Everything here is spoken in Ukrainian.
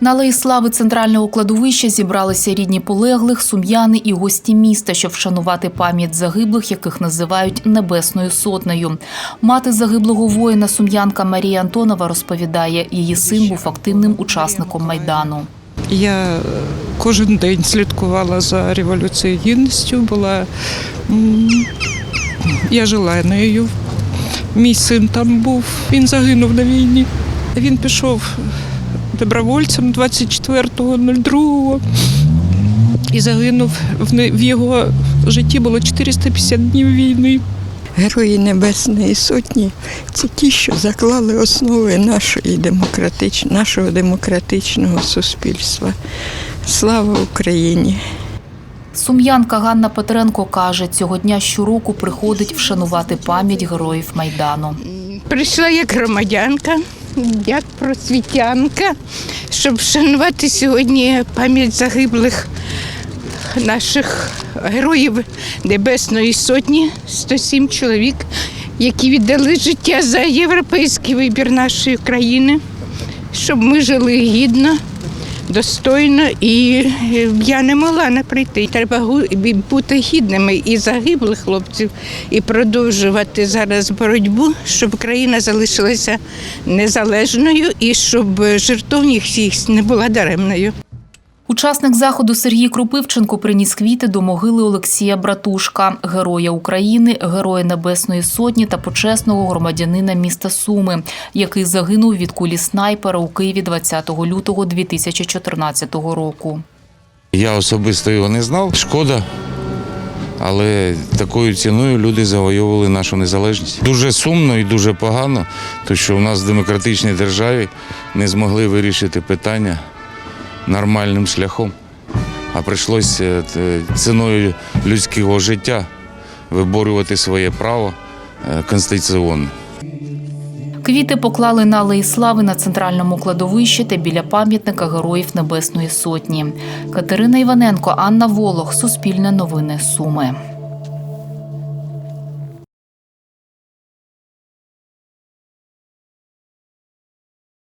На алеї слави центрального кладовища зібралися рідні полеглих, сум'яни і гості міста, щоб вшанувати пам'ять загиблих, яких називають небесною сотнею. Мати загиблого воїна сум'янка Марія Антонова розповідає, її син був активним учасником майдану. Я е, кожен день слідкувала за революцією гідністю. Була я жила нею. Мій син там був. Він загинув на війні. Він пішов добровольцем 24.02 і загинув. В його житті було 450 днів війни. Герої Небесної Сотні це ті, що заклали основи нашої демократич... нашого демократичного суспільства. Слава Україні! Сум'янка Ганна Петренко каже, цього дня щороку приходить вшанувати пам'ять героїв майдану. Прийшла як громадянка, як просвітянка, щоб вшанувати сьогодні пам'ять загиблих наших героїв Небесної Сотні, 107 чоловік, які віддали життя за європейський вибір нашої країни, щоб ми жили гідно. Достойно, і е, я не могла не прийти. Треба бути гідними і загиблих хлопців, і продовжувати зараз боротьбу, щоб країна залишилася незалежною і щоб жертовність їх не була даремною. Учасник заходу Сергій Крупивченко приніс квіти до могили Олексія Братушка, героя України, героя Небесної Сотні та почесного громадянина міста Суми, який загинув від кулі снайпера у Києві 20 лютого 2014 року. Я особисто його не знав. Шкода. Але такою ціною люди завойовували нашу незалежність. Дуже сумно і дуже погано, тому що у нас в демократичній державі не змогли вирішити питання нормальним шляхом. А прийшлося е, ціною людського життя виборювати своє право е, конституційне. Квіти поклали на алеї слави на центральному кладовищі та біля пам'ятника Героїв Небесної Сотні. Катерина Іваненко, Анна Волох, Суспільне новини Суми.